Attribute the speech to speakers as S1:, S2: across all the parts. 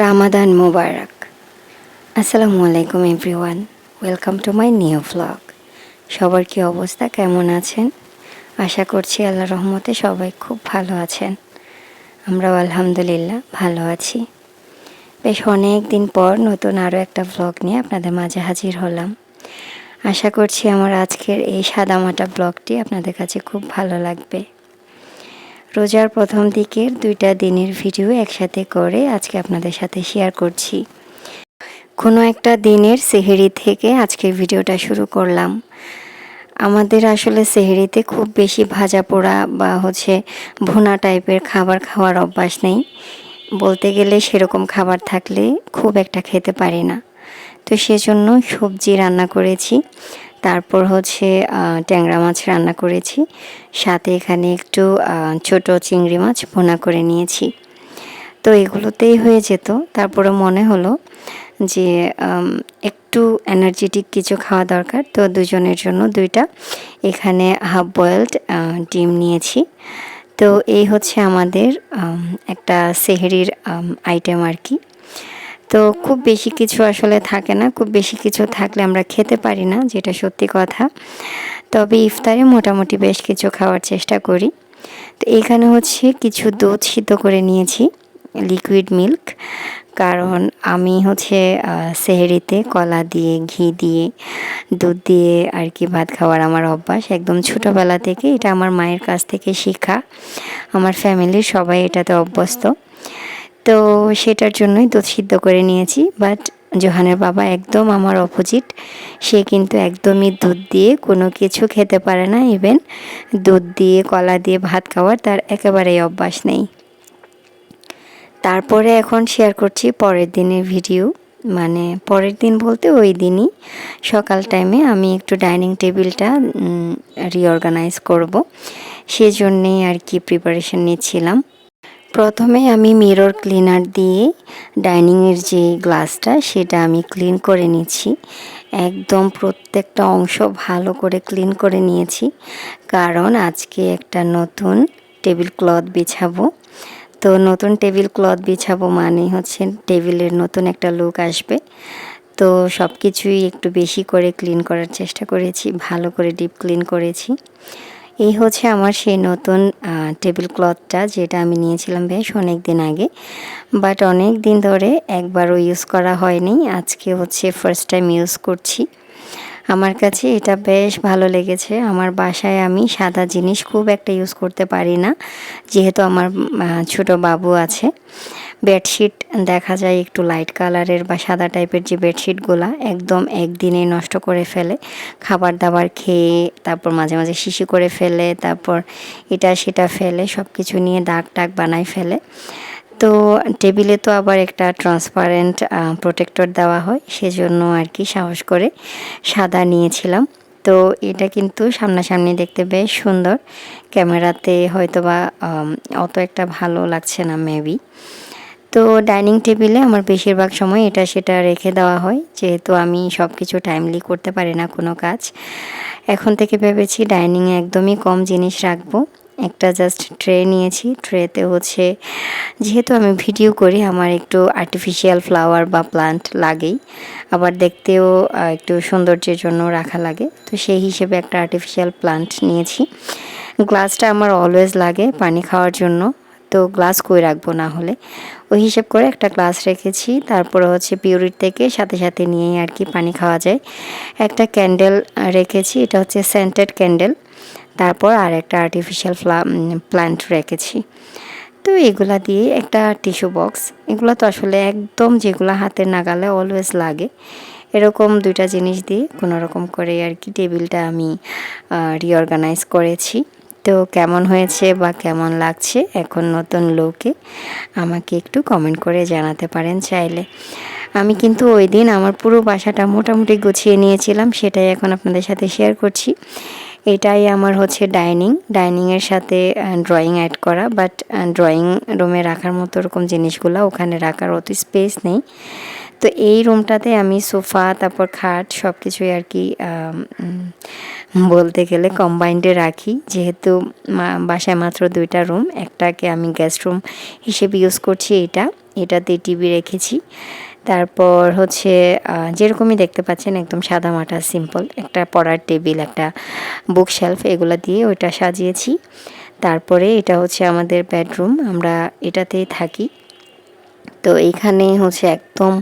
S1: রামাদান মোবারক আসসালামু আলাইকুম everyone welcome to my new vlog সবার কি অবস্থা? কেমন আছেন? আশা করছি আল্লাহ রহমতে সবাই খুব ভালো আছেন। আমরাও আলহামদুলিল্লাহ ভালো আছি। বেশ অনেক দিন পর নতুন আরও একটা ভ্লগ নিয়ে আপনাদের মাঝে হাজির হলাম। আশা করছি আমার আজকের এই সাদামাটা ব্লগটি আপনাদের কাছে খুব ভালো লাগবে। রোজার প্রথম দিকের দুইটা দিনের ভিডিও একসাথে করে আজকে আপনাদের সাথে শেয়ার করছি। কোনো একটা দিনের সেহেরি থেকে আজকের ভিডিওটা শুরু করলাম। আমাদের আসলে সেহেরিতে খুব বেশি ভাজা পোড়া বা হচ্ছে ভুনা টাইপের খাবার খাওয়ার অভ্যাস নেই। বলতে গেলে সেরকম খাবার থাকলে খুব একটা খেতে পারি না। তো সেজন্য সবজি রান্না করেছি। তারপর হচ্ছে ট্যাংরা মাছ রান্না করেছি। সাথে এখানে একটু ছোট চিংড়ি মাছ ভুনা করে নিয়েছি। তো এগুলোতেই হয়ে যেত। তারপরে মনে হলো যে একটু এনার্জেটিক কিছু খাওয়া দরকার। তো দুজনের জন্য দুইটা এখানে হাফ বয়েলড ডিম নিয়েছি। তো এই হচ্ছে আমাদের একটা সেহেরির আইটেম আর কি। তো খুব বেশি কিছু আসলে থাকে না, খুব বেশি কিছু থাকলে আমরা খেতে পারি না, যেটা সত্যি কথা। তবে ইফতারে মোটামুটি বেশ কিছু খাওয়ার চেষ্টা করি। তো এখানে হচ্ছে কিছু দুধ সিদ্ধ করে নিয়েছি লিকুইড মিল্ক কারণ আমি হচ্ছে সেহরিতে কলা দিয়ে, ঘি দিয়ে, দুধ দিয়ে আর কি ভাত খাওয়ার আমার অভ্যাস। একদম ছোটোবেলা থেকে এটা আমার মায়ের কাছ থেকে শেখা। আমার ফ্যামিলির সবাই এটাতে অভ্যস্ত। তো সেটার জন্যই দুধ সিদ্ধ করে নিয়েছি বাট জোহানের বাবা একদম আমার অপোজিট সে কিন্তু একদমই দুধ দিয়ে কোনো কিছু খেতে পারে না ইভেন দুধ দিয়ে, কলা দিয়ে ভাত খাওয়ার তার একেবারেই অভ্যাস নেই। তারপরে এখন শেয়ার করছি পরের দিনের ভিডিও মানে পরের দিন বলতে ওই দিনই সকাল টাইমে আমি একটু ডাইনিং টেবিলটা রিঅর্গানাইজ করব। সেজন্যেই আর কি প্রিপারেশন নিচ্ছিলাম। প্রথমে আমি মিরর ক্লিনার দিয়ে ডাইনিংয়ের যে গ্লাসটা সেটা আমি ক্লিন করে নিচ্ছি একদম প্রত্যেকটা অংশ ভালো করে ক্লিন করে নিয়েছি। কারণ আজকে একটা নতুন টেবিল ক্লথ বিছাবো। তো নতুন টেবিল ক্লথ বিছাবো মানে হচ্ছে টেবিলের নতুন একটা লুক আসবে। তো সব কিছুই একটু বেশি করে ক্লিন করার চেষ্টা করেছি, ভালো করে ডিপ ক্লিন করেছি। এই হচ্ছে আমার সেই নতুন টেবিল ক্লথটা যেটা আমি নিয়েছিলাম বেশ অনেক দিন আগে। বাট অনেক দিন ধরে একবারও ইউজ করা হয়নি। আজকে হচ্ছে ফার্স্ট টাইম ইউজ করছি। আমার কাছে এটা বেশ ভালো লেগেছে। আমার বাসায় আমি সাদা জিনিস খুব একটা ইউজ করতে পারি না। যেহেতু আমার ছোট বাবু আছে। বেডশিট দেখা যায় একটু লাইট কালারের বা সাদা টাইপের যে বেডশিটগুলো একদম একদিনে নষ্ট করে ফেলে। খাবার দাবার খেয়ে, তারপর মাঝে মাঝে শিশি করে ফেলে, তারপর এটা সেটা ফেলে সব কিছু নিয়ে দাগ টাগ বানায় ফেলে। তো টেবিলে তো আবার একটা ট্রান্সপারেন্ট প্রোটেক্টর দেওয়া হয়, সেজন্য আর কি সাহস করে সাদা নিয়েছিলাম। তো এটা কিন্তু সামনাসামনি দেখতে বেশ সুন্দর। ক্যামেরাতে হয়তো বা অত একটা ভালো লাগছে না মেবি তো ডাইনিং টেবিলে আমার বেশিরভাগ সময় এটা সেটা রেখে দেওয়া হয়, যেহেতু আমি সব কিছু টাইমলি করতে পারি না কোনো কাজ। এখন থেকে ভেবেছি ডাইনিংয়ে একদমই কম জিনিস রাখব। একটা জাস্ট ট্রে নিয়েছি। ট্রেতে হচ্ছে, যেহেতু আমি ভিডিও করি, আমার একটু আর্টিফিশিয়াল ফ্লাওয়ার বা প্লান্ট লাগেই। আবার দেখতেও একটু সৌন্দর্যের জন্য রাখা লাগে। তো সেই হিসেবে একটা আর্টিফিশিয়াল প্লান্ট নিয়েছি। গ্লাসটা আমার অলওয়েজ লাগে পানি খাওয়ার জন্য। তো গ্লাস কই রাখব না হলে? ওই হিসেব করে একটা গ্লাস রেখেছি। তারপরে হচ্ছে পিউরিট থেকে সাথে সাথে নিয়েই আর কি পানি খাওয়া যায়। একটা ক্যান্ডেল রেখেছি। এটা হচ্ছে সেন্টেড ক্যান্ডেল তারপর আর একটা আর্টিফিশিয়াল প্ল্যান্ট রেখেছি। তো এগুলা দিয়ে একটা টিস্যু বক্স এগুলো তো আসলে একদম যেগুলো হাতের নাগালে অলওয়েজ লাগে। এরকম দুইটা জিনিস দিয়ে কোনো রকম করে আর কি টেবিলটা আমি রিঅর্গানাইজ করেছি। তো কেমন হয়েছে বা কেমন লাগছে এখন নতুন লোকে আমাকে একটু কমেন্ট করে জানাতে পারেন চাইলে। আমি কিন্তু ওই দিন আমার পুরো বাসাটা মোটামুটি গুছিয়ে নিয়েছিলাম, সেটাই এখন আপনাদের সাথে শেয়ার করছি। এটাই আমার হচ্ছে ডাইনিং ডাইনিংয়ের সাথে ড্রয়িং অ্যাড করা বাট ড্রয়িং রুমে রাখার মতো ওরকম জিনিসগুলো ওখানে রাখার অত স্পেস নেই। তো এই রুমটাতে আমি সোফা, তারপর খাট সব কিছুই আর কি বলতে গেলে কম্বাইন্ডে রাখি। যেহেতু বাসায় মাত্র দুইটা রুম একটাকে আমি গেস্ট রুম হিসেবে ইউজ করছি এটা এটাতে টিভি রেখেছি। তারপর হচ্ছে যেরকমই দেখতে পাচ্ছেন, একদম সাদা মাটা সিম্পল একটা পড়ার টেবিল একটা বুক শেলফ এগুলো দিয়ে ওইটা সাজিয়েছি। তারপরে এটা হচ্ছে আমাদের বেডরুম আমরা এটাতেই থাকি। তো এইখানে হচ্ছে একদম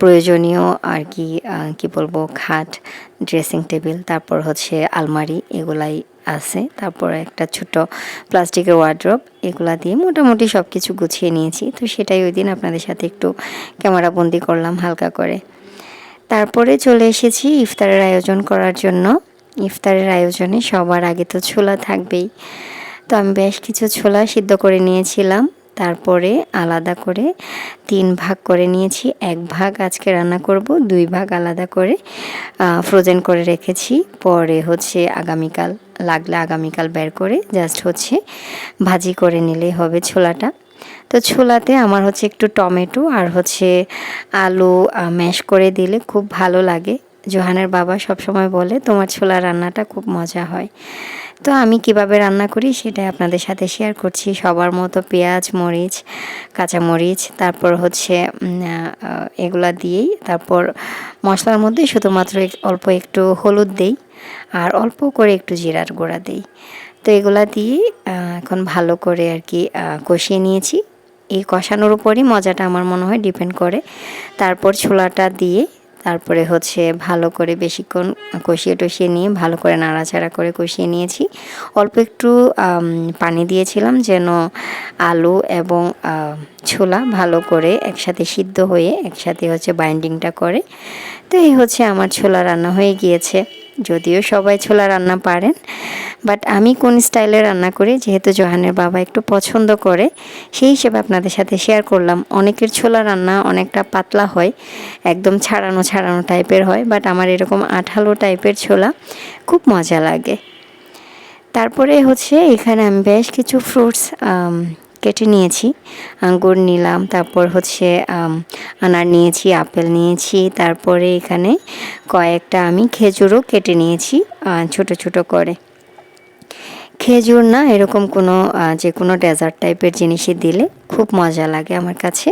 S1: প্রয়োজনীয় আর কি কি বলব, খাট ড্রেসিং টেবিল তারপর হচ্ছে আলমারি, এগুলাই আছে। তারপর একটা ছোট প্লাস্টিকের ওয়ার্ড্রপ এগুলা দিয়ে মোটামুটি সব কিছু গুছিয়ে নিয়েছি। তো সেটাই ওই দিন আপনাদের সাথে একটু ক্যামেরা বন্দি করলাম হালকা করে। তারপরে চলে এসেছি ইফতারের আয়োজন করার জন্য। ইফতারের আয়োজনে সবার আগে তো ছোলা থাকবেই। তো আমি বেশ কিছু ছোলা সিদ্ধ করে নিয়েছিলাম। তারপরে আলাদা করে তিন ভাগ করে নিয়েছি। এক ভাগ আজকে রান্না করব, দুই ভাগ আলাদা করে ফ্রোজেন করে রেখেছি। পরে হচ্ছে আগামীকাল, লাগলে আগামীকাল বের করে জাস্ট হচ্ছে ভাজি করে নিলেই হবে ছোলাটা। তো ছোলাতে আমার হচ্ছে একটু টমেটো আর হচ্ছে আলু ম্যাশ করে দিলে খুব ভালো লাগে। জোহানের বাবা সবসময় বলে, তোমার ছোলা রান্নাটা খুব মজা হয়। তো আমি কীভাবে রান্না করি সেটাই আপনাদের সাথে শেয়ার করছি। সবার মতো পেঁয়াজ, মরিচ কাঁচা মরিচ তারপর হচ্ছে এগুলা দিয়েই তারপর মশলার মধ্যে শুধুমাত্র অল্প একটু হলুদ দেই আর অল্প করে একটু জিরার গুঁড়া দেই। তো এগুলা দিয়ে এখন ভালো করে আর কি কষিয়ে নিয়েছি। এই কষানোর উপরই মজাটা আমার মনে হয় ডিপেন্ড করে। তারপর ছোলাটা দিয়ে তারপরে হচ্ছে ভালো করে বেশিক্ষণ কষিয়ে টষিয়ে নিয়ে ভালো করে নাড়াচাড়া করে কষিয়ে নিয়েছি। অল্প একটু পানি দিয়েছিলাম যেন আলু এবং ছোলা ভালো করে একসাথে সিদ্ধ হয়ে একসাথে হচ্ছে বাইন্ডিংটা করে। তো এই হচ্ছে আমার ছোলা রান্না হয়ে গিয়েছে। যদিও সবাই ছোলা রান্না পারেন বাট আমি কোন স্টাইলে রান্না করি, যেহেতু জোহানের বাবা একটু পছন্দ করে, সেই হিসেবে আপনাদের সাথে শেয়ার করলাম। অনেকের ছোলা রান্না অনেকটা পাতলা হয়, একদম ছাড়ানো ছাড়ানো টাইপের হয় বাট আমার এরকম আঠালো টাইপের ছোলা খুব মজা লাগে। তারপরে হচ্ছে এখানে আমি বেশ কিছু ফ্রুটস কেটে নিয়েছি আঙ্গুর নিলাম তারপর হচ্ছে আনার নিয়েছি আপেল নিয়েছি তারপরে এখানে কয়েকটা আমি খেজুরও কেটে নিয়েছি ছোট ছোট করে। খেজুর না এরকম কোনো যে কোনো ডেজার্ট টাইপের জিনিসই দিলে খুব মজা লাগে আমার কাছে।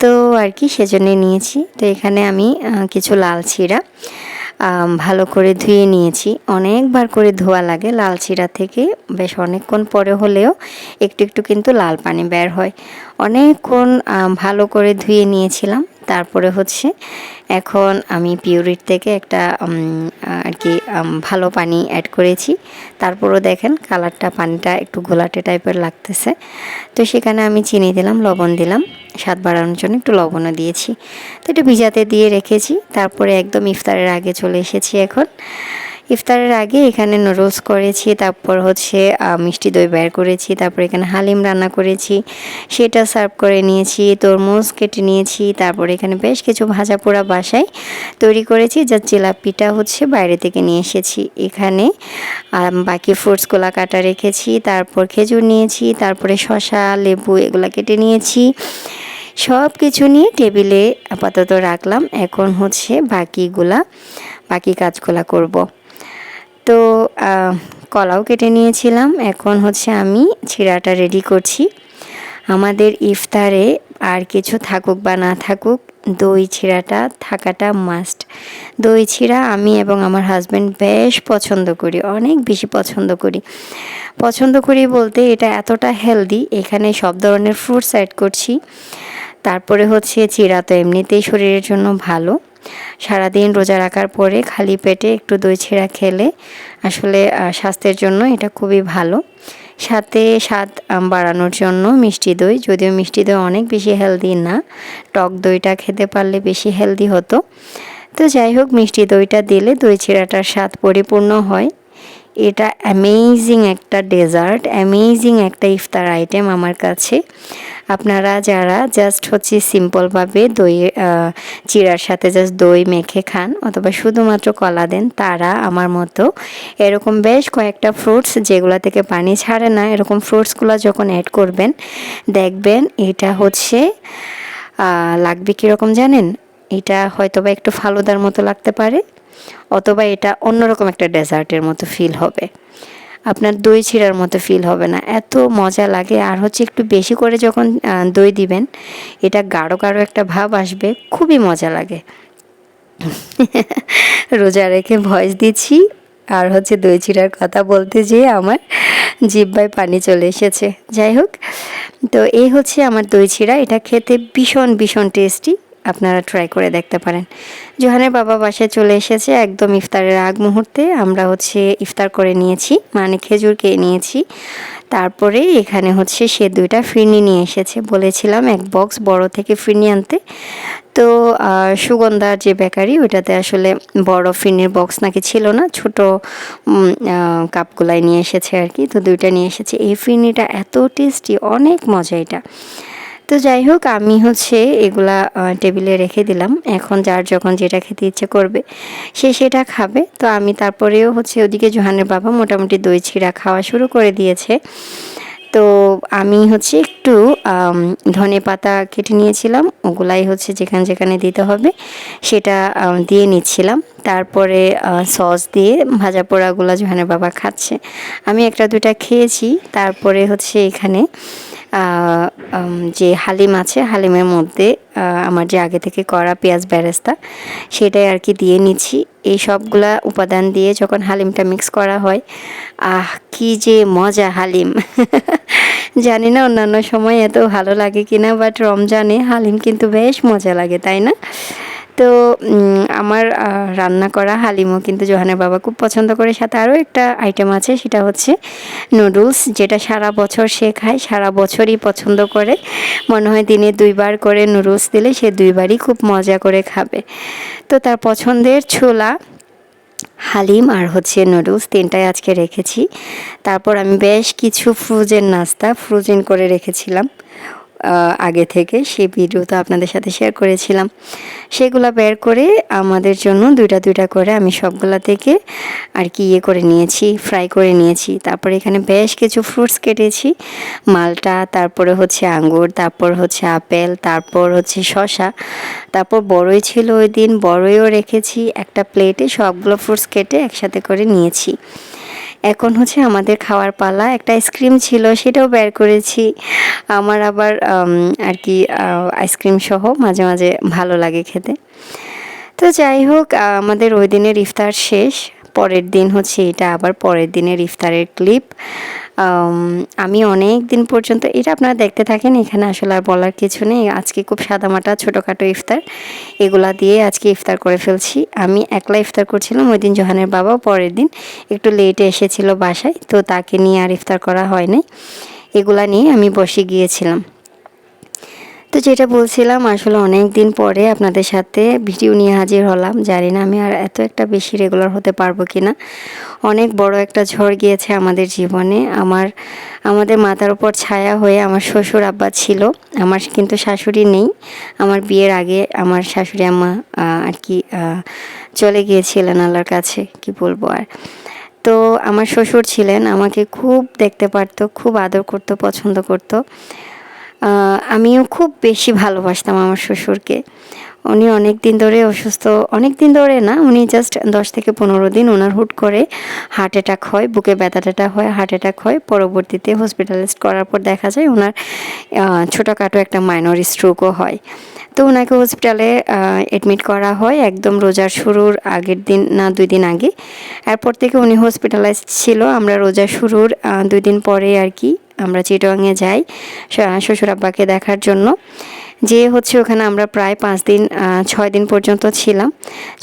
S1: তো আর কি সেজন্য নিয়েছি। তো এখানে আমি কিছু লাল আম, ভালো করে ধুয়ে নিয়েছি। অনেকবার করে ধোয়া লাগে লাল চিরা থেকে। বেশ অনেকক্ষণ পরে হলেও একটু একটু কিন্তু লাল পানি বের হয়। অনেকক্ষণ ভালো করে ধুয়ে নিয়েছিলাম। তারপরে হচ্ছে এখন আমি পিউরিট থেকে একটা আর কি ভালো পানি অ্যাড করেছি। তারপরও দেখেন কালারটা পানিটা একটু গোলাটে টাইপের লাগতেছে। তো সেখানে আমি চিনি দিলাম, লবণ দিলাম। স্বাদ বাড়ানোর জন্য একটু লবণও দিয়েছি। তো একটু ভিজাতে দিয়ে রেখেছি। তারপরে একদম ইফতারের আগে চলে এসেছি এখন। ইফতারের আগে এখানে নুডলস করেছি, তারপর হচ্ছে মিষ্টি দই বের করেছি, তারপর এখানে হালিম রান্না করেছি, সেটা সার্ভ করে নিয়েছি, তরমুজ কেটে নিয়েছি, তারপর এখানে বেশ কিছু ভাজা পোড়া বাসায় তৈরি করেছি, যা জিলাপিটা হচ্ছে বাইরে থেকে নিয়ে এসেছি এখানে বাকি ফ্রুটসগুলো কাটা রেখেছি, তারপর খেজুর নিয়েছি, তারপরে শশা লেবু এগুলো কেটে নিয়েছি সব কিছু নিয়ে টেবিলে আপাতত রাখলাম, এখন হচ্ছে বাকিগুলা, বাকি কাজগুলা করব। তো কলাও কেটে নিয়েছিলাম। এখন হচ্ছে আমি ছিঁড়াটা রেডি করছি। আমাদের ইফতারে আর কিছু থাকুক বা না থাকুক, দই ছিঁড়াটা থাকাটা মাস্ট দই ছিঁড়া আমি এবং আমার হাজব্যান্ড বেশ পছন্দ করি, অনেক বেশি পছন্দ করি। পছন্দ করি বলতে এটা এতটা হেলদি এখানে সব ধরনের ফ্রুটস অ্যাড করছি। তারপরে হচ্ছে চিরা তো এমনিতেই শরীরের জন্য ভালো। সারাদিন রোজা রাখার পরে খালি পেটে একটু দই ছেঁড়া খেলে আসলে স্বাস্থ্যের জন্য এটা খুবই ভালো। সাথে স্বাদ বাড়ানোর জন্য মিষ্টি দই। যদিও মিষ্টি দই অনেক বেশি হেলদি না, টক দইটা খেতে পারলে বেশি হেলদি হতো। তো যাই হোক, মিষ্টি দইটা দিলে দই ছিঁড়াটার স্বাদ পরিপূর্ণ হয়। এটা অ্যামেজিং একটা ডেজার্ট অ্যামেজিং একটা ইফতার আইটেম আমার কাছে। আপনারা যারা জাস্ট হচ্ছে সিম্পলভাবে দই চিড়ার সাথে জাস্ট দই মেখে খান অথবা শুধুমাত্র কলা দেন, তারা আমার মতো এরকম বেশ কয়েকটা ফ্রুটস যেগুলো থেকে পানি ছাড়ে না, এরকম ফ্রুটসগুলো যখন অ্যাড করবেন, দেখবেন এটা হচ্ছে লাগবে কীরকম জানেন? এটা হয়তোবা একটু ফালুদার মতো লাগতে পারে। অথবা এটা অন্যরকম একটা ডেজার্টের মতো ফিল হবে। আপনার দই ছিঁড়ার মতো ফিল হবে না। এত মজা লাগে। আর হচ্ছে একটু বেশি করে যখন দই দিবেন, এটা গাঢ় গাঢ় একটা ভাব আসবে। খুবই মজা লাগে। রোজা রেখে ভয়েস দিচ্ছি। আর হচ্ছে দই চিড়ার কথা বলতে যেয়ে আমার জিব্বায় পানি চলে এসেছে। যাই হোক, তো এই হচ্ছে আমার দই চিড়া এটা খেতে ভীষণ ভীষণ টেস্টি আপনারা ট্রাই করে দেখতে পারেন। জোহানের বাবা বাসায় চলে এসেছে একদম ইফতারের আগ মুহূর্তে। আমরা হচ্ছে ইফতার করে নিয়েছি মানে খেজুর খেয়ে নিয়েছি। তারপরে এখানে হচ্ছে সে দুইটা ফিরনি নিয়ে এসেছে। বলেছিলাম এক বক্স বড় থেকে ফিরনি আনতে। তো সুগন্ধার যে বেকারি, ওইটাতে আসলে বড় ফিরনির বক্স নাকি ছিল না, ছোট কাপগুলাই নিয়ে এসেছে আর কি। তো দুইটা নিয়ে এসেছে। এই ফিরনিটা এত টেস্টি অনেক মজা এটা। তো যাই হোক, আমি হচ্ছে এগুলা টেবিলে রেখে দিলাম। এখন যার যখন যেটা খেতে ইচ্ছে করবে, সে সেটা খাবে। তো আমি তারপরেও হচ্ছে ওদিকে জোহানের বাবা মোটামুটি দই ছিঁড়া খাওয়া শুরু করে দিয়েছে। তো আমি হচ্ছে একটু ধনে পাতা কেটে নিয়েছিলাম। ওগুলাই হচ্ছে যেখানে যেখানে দিতে হবে, সেটা দিয়ে নিচ্ছিলাম। তারপরে সস দিয়ে ভাজা পোড়াগুলো জোহানের বাবা খাচ্ছে। আমি একটা দুটা খেয়েছি। তারপরে হচ্ছে এখানে যে হালিম আছে, হালিমের মধ্যে আমার যে আগে থেকে করা পেঁয়াজ ব্যারেস্তা সেটাই আর কি দিয়ে নিচ্ছি। এই সবগুলা উপাদান দিয়ে যখন হালিমটা মিক্স করা হয়, আহ, কি যে মজা হালিম। জানি না অন্যান্য সময় এত ভালো লাগে কিনা বাট রমজানে হালিম কিন্তু বেশ মজা লাগে, তাই না? তো আমার রান্না করা হালিমও কিন্তু জোহানের বাবা খুব পছন্দ করে। সাথে আরও একটা আইটেম আছে, সেটা হচ্ছে নুডলস যেটা সারা বছর সে খায়, সারা বছরই পছন্দ করে। মনে হয় দিনে দুইবার করে নুডলস দিলে সে দুইবারই খুব মজা করে খাবে। তো তার পছন্দের ছোলা, হালিম আর হচ্ছে নুডলস তিনটাই আজকে রেখেছি। তারপর আমি বেশ কিছু ফ্রোজেন নাস্তা ফ্রোজেন করে রেখেছিলাম। আগে থেকে সেই ভিডিও তো আপনাদের সাথে শেয়ার করেছিলাম। সেগুলো বের করে আমাদের জন্য দুইটা দুইটা করে আমি সবগুলা থেকে আর কি ইয়ে করে নিয়েছি ফ্রাই করে নিয়েছি। তারপরে এখানে বেশ কিছু ফ্রুটস কেটেছি। মালটা, তারপরে হচ্ছে আঙ্গুর, তারপর হচ্ছে আপেল, তারপর হচ্ছে শশা তারপর বড়ই ছিল ওই দিন, বড়ইও রেখেছি। একটা প্লেটে সবগুলো ফ্রুটস কেটে একসাথে করে নিয়েছি। এখন হচ্ছে আমাদের খাওয়ার পালা। একটা আইসক্রিম ছিল, সেটাও বের করেছি। আমার আবার আর কি আইসক্রিম সহ মাঝে মাঝে ভালো লাগে খেতে। তো যাই হোক আমাদের ওই দিনের ইফতার শেষ। পরের দিন হচ্ছে এটা আবার পরের দিনের ইফতারের ক্লিপ। আমি অনেক দিন পর্যন্ত, এটা আপনারা দেখতে থাকেন, এখানে আসলে আর বলার কিছু নেই। আজকে খুব সাদামাটা, ছোটোখাটো ইফতার। এগুলা দিয়ে আজকে ইফতার করে ফেলছি। আমি একলা ইফতার করছিলাম, ওই দিন জোহানের বাবা পরের দিন একটু লেটে এসেছিল বাসায়, তো তাকে নিয়ে আর ইফতার করা হয় নাই। এগুলা নিয়ে আমি বসে গিয়েছিলাম। তো যেটা বলছিলাম, আসলে অনেক দিন পরে আপনাদের সাথে ভিডিও নিয়ে হাজির হলাম। জানি না আমি আর এত একটা বেশি রেগুলার হতে পারব কি না অনেক বড় একটা ঝড় গিয়েছে আমাদের জীবনে। আমার, আমাদের মাথার উপর ছায়া হয়ে আমার শ্বশুর আব্বা ছিল। আমার কিন্তু শাশুড়ি নেই। আমার বিয়ের আগে আমার শাশুড়ি আম্মা আর কি চলে গিয়েছিলেন আল্লাহর কাছে, কি বলব আর। তো আমার শ্বশুর ছিলেন, আমাকে খুব দেখতে পারতো, খুব আদর করতো, পছন্দ করতো। আমিও খুব বেশি ভালোবাসতাম আমার শ্বশুরকে। উনি অনেক দিন ধরে অসুস্থ অনেক দিন ধরে না, উনি জাস্ট দশ থেকে পনেরো দিন ওনার হুট করে হার্ট অ্যাটাক হয়, বুকে ব্যথা ট্যাটা হয় হার্ট অ্যাটাক হয়। পরবর্তীতে হসপিটালাইজড করার পর দেখা যায় ওনার ছোটোখাটো একটা মাইনর স্ট্রোকও হয়। তো ওনাকে হসপিটালে অ্যাডমিট করা হয় একদম রোজার শুরুর আগের দিন না, দুই দিন আগে। এরপর থেকে উনি হসপিটালাইজ ছিল, আমরা রোজা শুরুর দুই দিন পরে আর কি। আমরা চিটংয়ে যাই শ্বশুর আব্বাকে দেখার জন্য। যে হচ্ছে ওখানে আমরা প্রায় পাঁচ দিন ছয় দিন পর্যন্ত ছিলাম।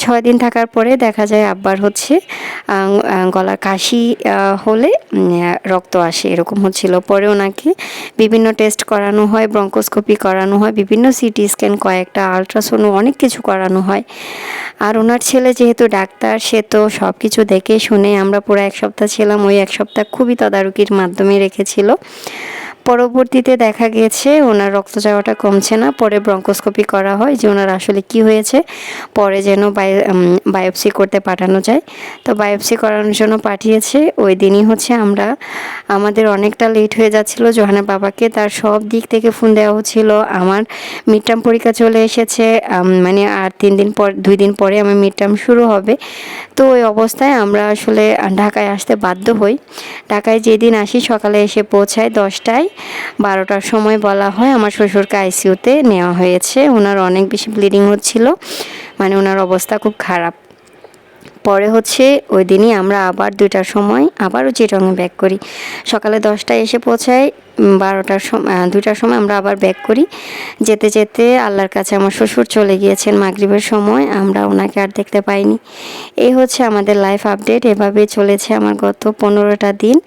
S1: ছয় দিন থাকার পরে দেখা যায় আব্বার হচ্ছে গলার কাশি হলে রক্ত আসে, এরকম হচ্ছিল। পরে ওনাকে বিভিন্ন টেস্ট করানো হয় ব্রঙ্কোস্কোপি করানো হয়, বিভিন্ন সিটি স্ক্যান কয়েকটা আলট্রাসাউন্ড অনেক কিছু করানো হয়। আর ওনার ছেলে যেহেতু ডাক্তার, সে তো সব কিছু দেখে শুনে আমরা পুরো এক সপ্তাহ ছিলাম, ওই এক সপ্তাহ খুবই তদারকির মাধ্যমে রেখেছিল। পরবর্তীতে দেখা গেছে ওনার রক্ত যাওয়াটা কমছে না, পরে ব্রঙ্কোস্কোপি করা হয় যে ওনার আসলে কি হয়েছে, পরে যেন বায়োপসি করতে পাঠানো যায়। তো বায়োপসি করানোর জন্য পাঠিয়েছে, ওই দিনই হচ্ছে আমরা, আমাদের অনেকটা লেট হয়ে যাচ্ছিল, জোহানা বাবাকে তার সব দিক থেকে ফোন দেওয়া হচ্ছিল, আমার মিড টার্ম পরীক্ষা চলে এসেছে মানে আর তিন দিন পর, দুই দিন পরে আমার মিড টার্ম শুরু হবে। তো ওই অবস্থায় আমরা আসলে ঢাকায় আসতে বাধ্য হই। ঢাকায় যেদিন আসি সকালে এসে পৌঁছায় দশটায়। বারোটার সময় বলা হয় আমার শ্বশুরকে আইসিউতে নেওয়া হয়েছে। ওনার অনেক বেশি ব্লিডিং হচ্ছিল। মানে ওনার অবস্থা খুব খারাপ। পরে হচ্ছে ওই দিনই আমরা আবার দুইটার সময় আবারও চিটংয়ে ব্যাক করি। সকালে দশটায় এসে উম, বারোটার সময় দুইটার সময় আমরা আবার ব্যাক করি। যেতে যেতে আল্লাহর কাছে আমার শ্বশুর চলে গিয়েছেন মাগরিবের সময় আমরা ওনাকে আর দেখতে পাইনি। এই হচ্ছে আমাদের লাইফ আপডেট এভাবে চলেছে আমার গত পনেরোটা দিন।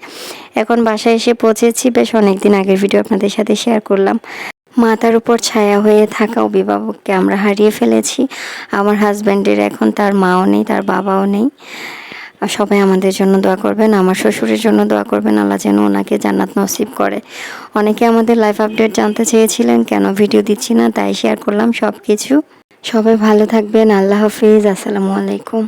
S1: এখন বাসায় এসে পৌঁছেছি বেশ অনেক দিন আগের ভিডিও আপনাদের সাথে শেয়ার করলাম। মাথার উপর ছায়া হয়ে থাকা অভিভাবককে আমরা হারিয়ে ফেলেছি। আমার হাজব্যান্ডের এখন তার মাও নেই, তার বাবাও নেই। সবাই আমাদের জন্য দোয়া করবেন, আমার শ্বশুরের জন্য দোয়া করবেন, আল্লাহ যেন ওনাকে জান্নাত নসিব করে। অনেকে আমাদের লাইফ আপডেট জানতে চেয়েছিলেন, কেন ভিডিও দিচ্ছি না, তাই শেয়ার করলাম সব কিছু সবাই ভালো থাকবেন, আল্লাহ হাফিজ, আসসালামু আলাইকুম।